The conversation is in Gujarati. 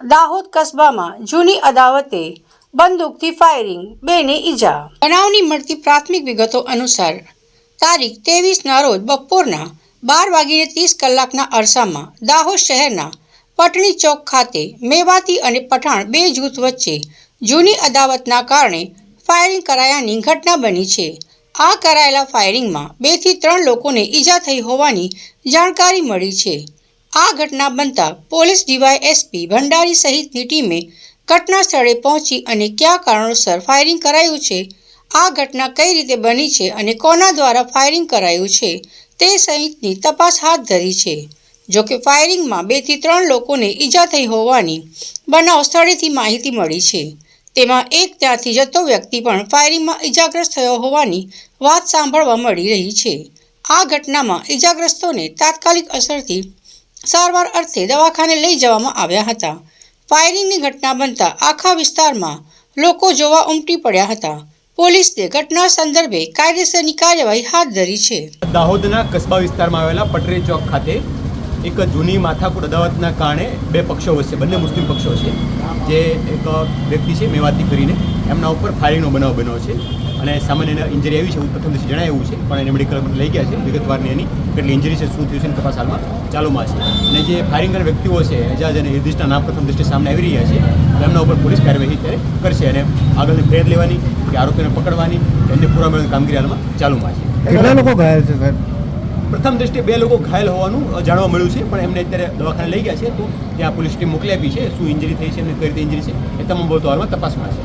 દાહોદ કસ્બામાં જૂની અદાવતે બંદૂકથી ફાયરિંગ બેને ઈજા. બનાવની મળતી પ્રાથમિક વિગતો અનુસાર તારીખ ત્રેવીસના રોજ બપોરના બાર વાગીને ત્રીસ કલાકના અરસામાં દાહોદ શહેરના પટણી ચોક ખાતે મેવાતી અને પઠાણ બે જૂથ વચ્ચે જૂની અદાવતના કારણે ફાયરિંગ કરાયાની ઘટના બની છે. આ કરાયેલા ફાયરિંગમાં બેથી ત્રણ લોકોને ઈજા થઈ હોવાની જાણકારી મળી છે. આ ઘટના બનતા પોલીસ ડીવાયએસપી ભંડારી સહિતની ટીમે ઘટના સ્થળે પહોંચી અને કયા કારણોસર ફાયરિંગ કરાયું છે, આ ઘટના કઈ રીતે બની છે અને કોના દ્વારા ફાયરિંગ કરાયું છે, તે સહિતની તપાસ હાથ ધરી છે. જોકે ફાયરિંગમાં બેથી ત્રણ લોકોને ઈજા થઈ હોવાની બનાવ સ્થળેથી માહિતી મળી છે. તેમાં એક ત્યાંથી જતો વ્યક્તિ પણ ફાયરિંગમાં ઈજાગ્રસ્ત થયો હોવાની વાત સાંભળવા મળી રહી છે. આ ઘટનામાં ઈજાગ્રસ્તોને તાત્કાલિક અસરથી સારવાર અર્થે દવાખાને લઈ જવામાં આવ્યા હતા. ફાયરિંગની ઘટના બનતા આખા વિસ્તારમાં લોકો જોવા ઉમટી પડ્યા હતા. પોલીસે ઘટના સંદર્ભે કાયદેસરની કાર્યવાહી હાથ ધરી છે. દાહોદના કસ્બા વિસ્તારમાં આવેલા પટરી ચોક ખાતે એક જૂની માથાકૂટ અદાવતના કારણે બે પક્ષો વચ્ચે બંને મુસ્લિમ પક્ષો છે. જે એક વ્યક્તિ છે, મેવાતી કરીને, એમના ઉપર ફાયરિંગનો બનાવ બન્યો છે. અને સામાન્ય ઇન્જરી આવી છે એવું પ્રથમ દિવસે એવું છે પણ એને મેડિકલ લઈ ગયા છે. વિગતવારની એની કેટલી ઇન્જરી છે શું થયું છે તપાસ હાલમાં ચાલુમાં છે. અને જે ફાયરિંગ કરનાર વ્યક્તિઓ છે એજાજ અને નિર્દિષ્ટના નામ પ્રથમ દ્રષ્ટિએ સામે આવી રહ્યા છે એમના ઉપર પોલીસ કાર્યવાહી ત્યારે કરશે અને આગળની ફેર લેવાની કે આરોપીને પકડવાની એમને પૂરા મેળવવાની કામગીરી હાલમાં ચાલુમાં છે. કેટલા લોકો ઘાયલ છે સાહેબ? પ્રથમ દ્રષ્ટિએ બે લોકો ઘાયલ હોવાનું જાણવા મળ્યું છે પણ એમને અત્યારે દવાખાને લઈ ગયા છે તો ત્યાં પોલીસ ટીમ મોકલી આપી છે શું ઇન્જરી થઈ છે એમને કઈ રીતે ઇન્જરી છે એ તમામ બાબતો હાલમાં તપાસમાં છે.